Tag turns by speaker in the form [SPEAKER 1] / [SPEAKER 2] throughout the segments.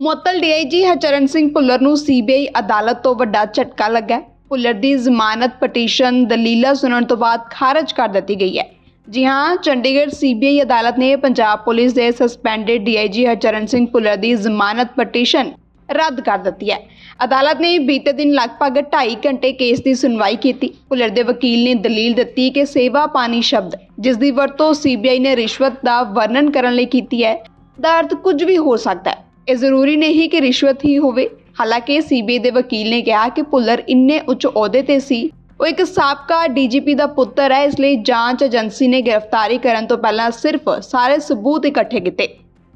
[SPEAKER 1] ਮੁਅੱਤਲ ਡੀਆਈਜੀ ਹਰਚਰਨ ਸਿੰਘ ਭੁੱਲਰ ਨੂੰ ਸੀਬੀਆਈ ਅਦਾਲਤ ਤੋਂ ਵੱਡਾ ਝਟਕਾ ਲੱਗਾ ਹੈ। ਭੁੱਲਰ ਦੀ ਜ਼ਮਾਨਤ ਪਟੀਸ਼ਨ ਦਲੀਲਾਂ ਸੁਣਨ ਤੋਂ ਬਾਅਦ ਖਾਰਜ ਕਰ ਦਿੱਤੀ ਗਈ ਹੈ। ਜੀ ਹਾਂ, ਚੰਡੀਗੜ੍ਹ ਸੀਬੀਆਈ ਅਦਾਲਤ ਨੇ ਪੰਜਾਬ ਪੁਲਿਸ ਦੇ ਸਸਪੈਂਡਡ ਡੀਆਈਜੀ ਹਰਚਰਨ ਸਿੰਘ ਭੁੱਲਰ ਦੀ ਜ਼ਮਾਨਤ ਪਟੀਸ਼ਨ ਰੱਦ ਕਰ ਦਿੱਤੀ ਹੈ। ਅਦਾਲਤ ਨੇ ਬੀਤੇ ਦਿਨ ਲਗਭਗ 2.5 ਘੰਟੇ ਕੇਸ ਦੀ ਸੁਣਵਾਈ ਕੀਤੀ। ਭੁੱਲਰ ਦੇ ਵਕੀਲ ਨੇ ਦਲੀਲ ਦਿੱਤੀ ਕਿ ਸੇਵਾ ਪਾਣੀ ਸ਼ਬਦ, ਜਿਸ ਦੀ ਵਰਤੋਂ ਸੀਬੀਆਈ ਨੇ ਰਿਸ਼ਵਤ ਦਾ ਵਰਣਨ ਕਰਨ ਲਈ ਕੀਤੀ ਹੈ, ਦਾ ਅਰਥ ਕੁਝ ਵੀ ਹੋ ਸਕਦਾ ਹੈ। ਇਹ ਜ਼ਰੂਰੀ ਨਹੀਂ ਕਿ ਰਿਸ਼ਵਤ ਹੀ ਹੋਵੇ। ਹਾਲਾਂਕਿ ਸੀਬੀਆਈ ਦੇ ਵਕੀਲ ਨੇ ਕਿਹਾ ਕਿ ਭੁੱਲਰ ਇੰਨੇ ਉੱਚ ਅਹੁਦੇ ਤੇ ਸੀ। ਉਹ ਇੱਕ ਸਾਬਕਾ ਡੀਜੀਪੀ ਦਾ ਪੁੱਤਰ ਹੈ, ਇਸ ਲਈ ਜਾਂਚ ਏਜੰਸੀ ਨੇ ਗ੍ਰਿਫਤਾਰੀ ਕਰਨ ਤੋਂ ਪਹਿਲਾਂ ਸਿਰਫ ਸਾਰੇ ਸਬੂਤ ਇਕੱਠੇ ਕੀਤੇ।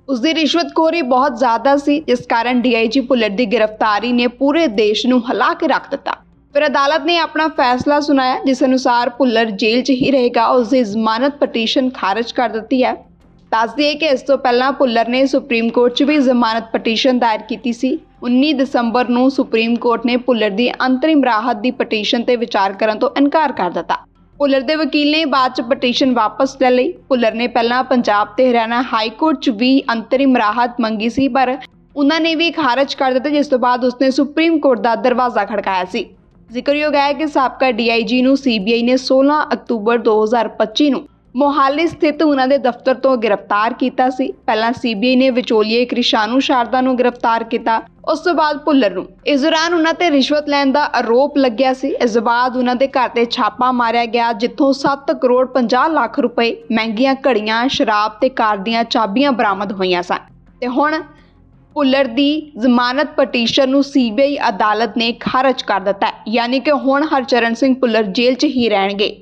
[SPEAKER 1] ਉਸ ਦੀ ਰਿਸ਼ਵਤਖੋਰੀ ਬਹੁਤ ਜ਼ਿਆਦਾ ਸੀ, ਜਿਸ ਕਾਰਨ ਡੀਆਈਜੀ ਭੁੱਲਰ ਦੀ ਗ੍ਰਿਫਤਾਰੀ ਨੇ ਪੂਰੇ ਦੇਸ਼ ਨੂੰ ਹਿਲਾ ਕੇ ਰੱਖ ਦਿੱਤਾ। ਫਿਰ ਅਦਾਲਤ ਨੇ ਆਪਣਾ ਫੈਸਲਾ ਸੁਣਾਇਆ, ਜਿਸ ਅਨੁਸਾਰ ਭੁੱਲਰ ਜੇਲ੍ਹ 'ਚ ਹੀ ਰਹੇਗਾ। ਉਸ ਦੀ ਜ਼ਮਾਨਤ ਪਟੀਸ਼ਨ ਖਾਰਜ ਕਰ ਦਿੱਤੀ ਹੈ। ਦੱਸ ਦਈਏ ਕਿ ਇਸ ਤੋਂ ਪਹਿਲਾਂ ਭੁੱਲਰ ਨੇ ਸੁਪਰੀਮ ਕੋਰਟ 'ਚ ਵੀ ਜ਼ਮਾਨਤ ਪਟੀਸ਼ਨ ਦਾਇਰ ਕੀਤੀ ਸੀ। 19 ਦਸੰਬਰ ਨੂੰ ਸੁਪਰੀਮ ਕੋਰਟ ਨੇ ਭੁੱਲਰ ਦੀ ਅੰਤਰਿਮ ਰਾਹਤ ਦੀ ਪਟੀਸ਼ਨ ਤੇ ਵਿਚਾਰ ਕਰਨ ਤੋਂ ਇਨਕਾਰ ਕਰ ਦਿੱਤਾ। ਭੁੱਲਰ ਦੇ ਵਕੀਲ ਨੇ ਬਾਅਦ 'ਚ ਪਟੀਸ਼ਨ ਵਾਪਸ ਲੈ ਲਈ। ਭੁੱਲਰ ਨੇ ਪਹਿਲਾਂ ਪੰਜਾਬ ਤੇ ਹਰਿਆਣਾ ਹਾਈ ਕੋਰਟ 'ਚ ਵੀ ਅੰਤਰਿਮ ਰਾਹਤ ਮੰਗੀ ਸੀ, ਪਰ ਉਹਨਾਂ ਨੇ ਵੀ ਖਾਰਜ ਕਰ ਦਿੱਤਾ, ਜਿਸ ਤੋਂ ਬਾਅਦ ਉਸਨੇ ਸੁਪਰੀਮ ਕੋਰਟ ਦਾ ਦਰਵਾਜ਼ਾ ਖੜਕਾਇਆ ਸੀ। ਜ਼ਿਕਰਯੋਗ ਹੈ ਕਿ ਸਾਬਕਾ ਡੀਆਈਜੀ ਨੂੰ ਸੀਬੀਆਈ ਨੇ 16 ਅਕਤੂਬਰ 2025 ਨੂੰ ਮੋਹਾਲੀ ਸਥਿਤ ਉਹਨਾਂ ਦੇ ਦਫ਼ਤਰ ਤੋਂ ਗ੍ਰਿਫਤਾਰ ਕੀਤਾ ਸੀ। ਪਹਿਲਾਂ ਸੀਬੀਆਈ ਨੇ ਵਿਚੋਲੀਏ ਕ੍ਰਿਸ਼ਾਨੂ ਸ਼ਾਰਦਾ ਨੂੰ ਗ੍ਰਿਫਤਾਰ ਕੀਤਾ। ਉਸ ਤੋਂ ਬਾਅਦ ਭੁੱਲਰ ਨੂੰ। ਇਸ ਦੌਰਾਨ ਉਹਨਾਂ ਤੇ ਰਿਸ਼ਵਤ ਲੈਣ ਦਾ ਆਰੋਪ ਲੱਗਿਆ ਸੀ। ਇਸ ਬਾਅਦ ਉਹਨਾਂ ਦੇ ਘਰ ਤੇ ਛਾਪਾ ਮਾਰਿਆ ਗਿਆ, ਜਿੱਥੋਂ 7 ਕਰੋੜ 50 ਲੱਖ ਰੁਪਏ ਮਹਿੰਗੀਆਂ ਘੜੀਆਂ, ਸ਼ਰਾਬ ਤੇ ਕਾਰ ਦੀਆਂ ਚਾਬੀਆਂ ਬਰਾਮਦ ਹੋਈਆਂ ਸਨ। ਤੇ ਹੁਣ ਭੁੱਲਰ ਦੀ ਜ਼ਮਾਨਤ ਪਟੀਸ਼ਨ ਨੂੰ ਸੀਬੀਆਈ ਅਦਾਲਤ ਨੇ ਖਾਰਜ ਕਰ ਦਿੱਤਾ ਯਾਨੀ ਕਿ ਹੁਣ ਹਰਚਰਨ ਸਿੰਘ ਭੁੱਲਰ ਜੇਲ੍ਹ 'ਚ ਹੀ ਰਹਿਣਗੇ।